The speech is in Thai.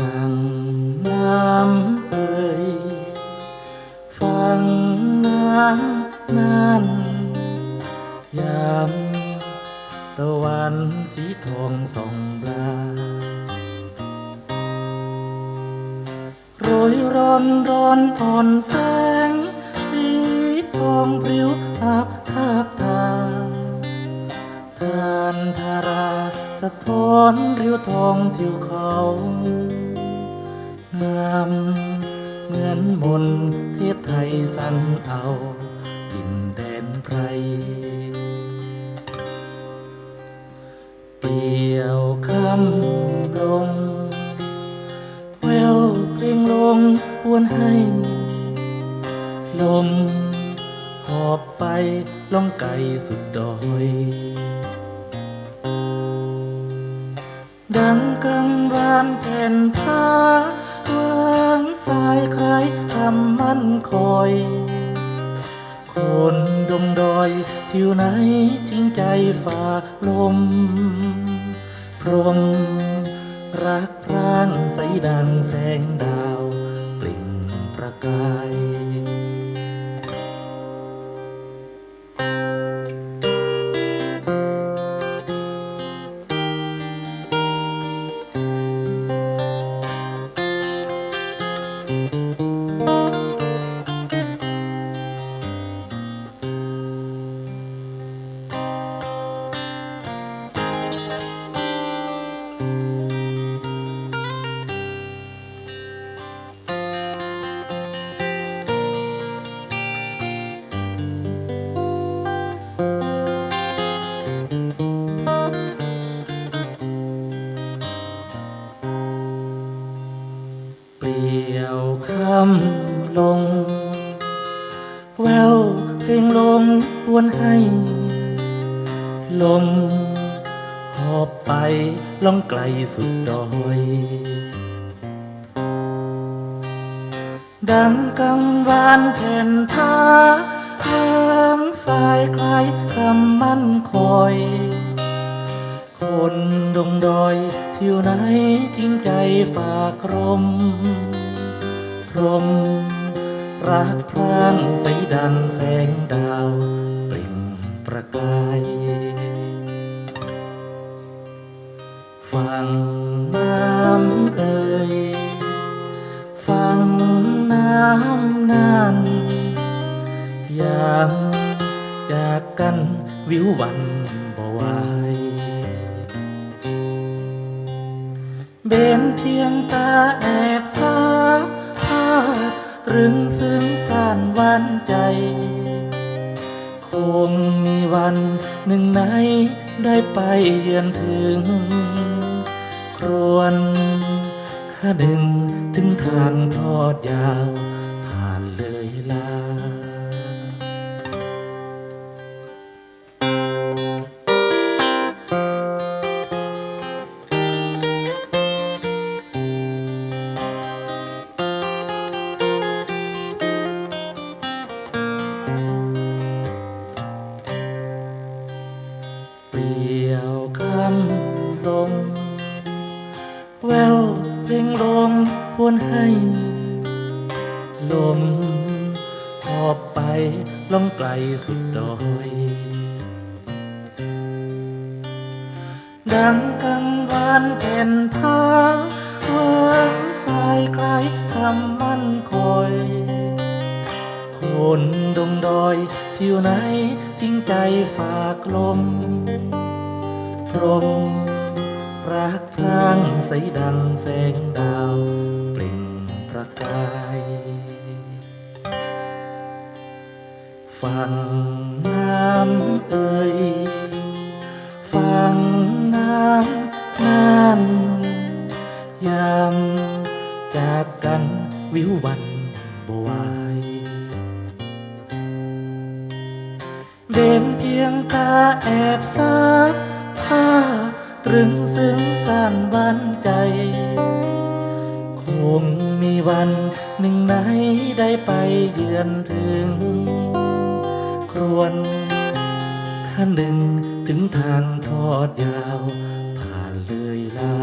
สั่งน้ำเอ่ยฟังน้ำนั้นยามตะวันสีทองส่องปลาโรยร้อนร้อนผ่อนแสง สีทองปลิวอาบทาบทางทานทาราสะท้อนริ้วทองทิวเขาามเหมือนมนต์เทพไทยสันเอาดินแดนไพรเปลี่ยวคำลงแววเพลงลงอวนให้ ลม หอบไปล่องไกลสุดดอย ดังกังวานแผ่นผ้า วางสายคล้ายคำมั่นคอย คนดงดอยทิวไหนทิ้งใจฝากลม พรม รักพร่างใสดังแสงดาว ปลิ่งประกายำลง แววเพลงลงอวนให้ ลม หอบไปล่องไกลสุดดอย ดังกังวานแผ่นท้าทางสายคล้ายคำมั่นคอย คนดงดอยเทิวไหนทิ้งใจฝากรม รม รักพรางใสดังแสงดาวปริ่งประกาย ฟังน้ำเอ่ยฟังน้ำนานยามจากกันวิววันบ่ไหวเบนเพียงตาแอ รึงซึ้งสานหวันใจ คงมีวันหนึ่งไหนได้ไปเยือนถึง ครวนข้าดึงถึงทางทอดยาว ผ่านเลยลา แววเพลงลงหวนให้ ลมหอบไปล่องไกลสุดดอย ดังกังวานแผ่นท้าวางสายคล้ายคำมั่นคอยคนดงดอยทิวไหนทิ้งใจฝากลมพรม รักพร่างใสดังแสงดาวเปล่งประกายฟังน้ำเอ่ยฟังน้ำนานยามจากกันวิววันบวายเบนเพียงตาแอบสาบผ้า ตรึงซึ้งสั่นหวันใจ คงมีวันหนึ่งไหนได้ไปเยือนถึง ครวนขั้นหนึ่งถึงทางทอดยาว ผ่านเลยลา